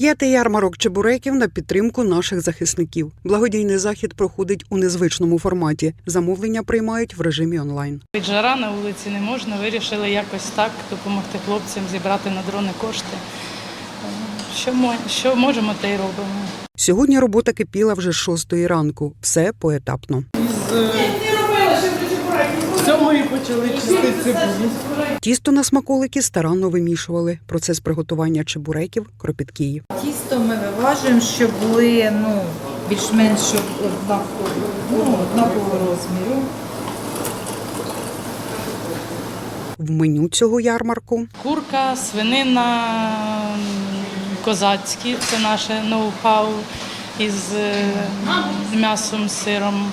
П'ятий ярмарок чебуреків на підтримку наших захисників. Благодійний захід проходить у незвичному форматі. Замовлення приймають в режимі онлайн. Від жара на вулиці не можна. Вирішили якось так допомогти хлопцям зібрати на дрони кошти. Що, мо- що можемо, те й робимо. Сьогодні робота кипіла вже з шостої ранку. Все поетапно. Сьомої почали чистити цибулю. Тісто на смаколики старанно вимішували. Процес приготування чебуреків кропіткий. Тісто ми виважуємо, щоб були ну, більш-менш ну, однакового розміру. В меню цього ярмарку Курка, свинина, козацькі це наше ноу-хау із е, м'ясом, сиром,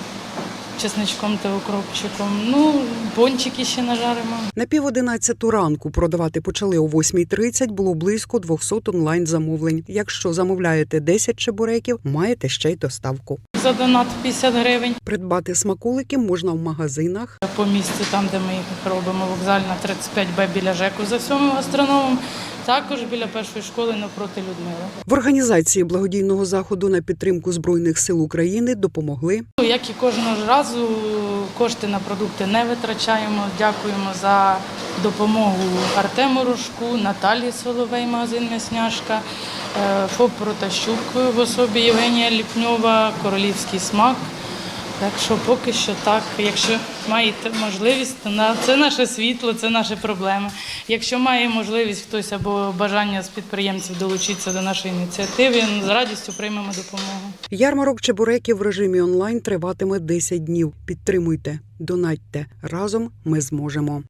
чесничком та укропчиком. Ну, пончики ще нажаримо. на пів одинадцяту ранку продавати почали о 8.30, Було близько 200 онлайн замовлень. Якщо замовляєте 10 чебуреків, маєте ще й доставку. За донат 50 гривень. Придбати смаколики можна в магазинах, По місцю, там, де ми їх робимо, вокзальна 35Б біля ЖЕКу за сьомим гастрономом, також біля першої школи навпроти Людмили. В організації благодійного заходу на підтримку збройних сил України допомогли Як і кожного разу, кошти на продукти не витрачаємо. Дякуємо за допомогу Артему Рожку, Наталії Соловей, магазин М'ясняшка, е, ФОП Протащук в особі Євгенія Ліпньова, Королівський смак. Так що поки що так. Якщо маєте можливість, то на це наше світло, це наші проблеми. Якщо має можливість хтось або бажання з підприємців долучитися до нашої ініціативи, з радістю приймемо допомогу. ярмарок чебуреків в режимі онлайн триватиме 10 днів. Підтримуйте, донатьте разом. Ми зможемо.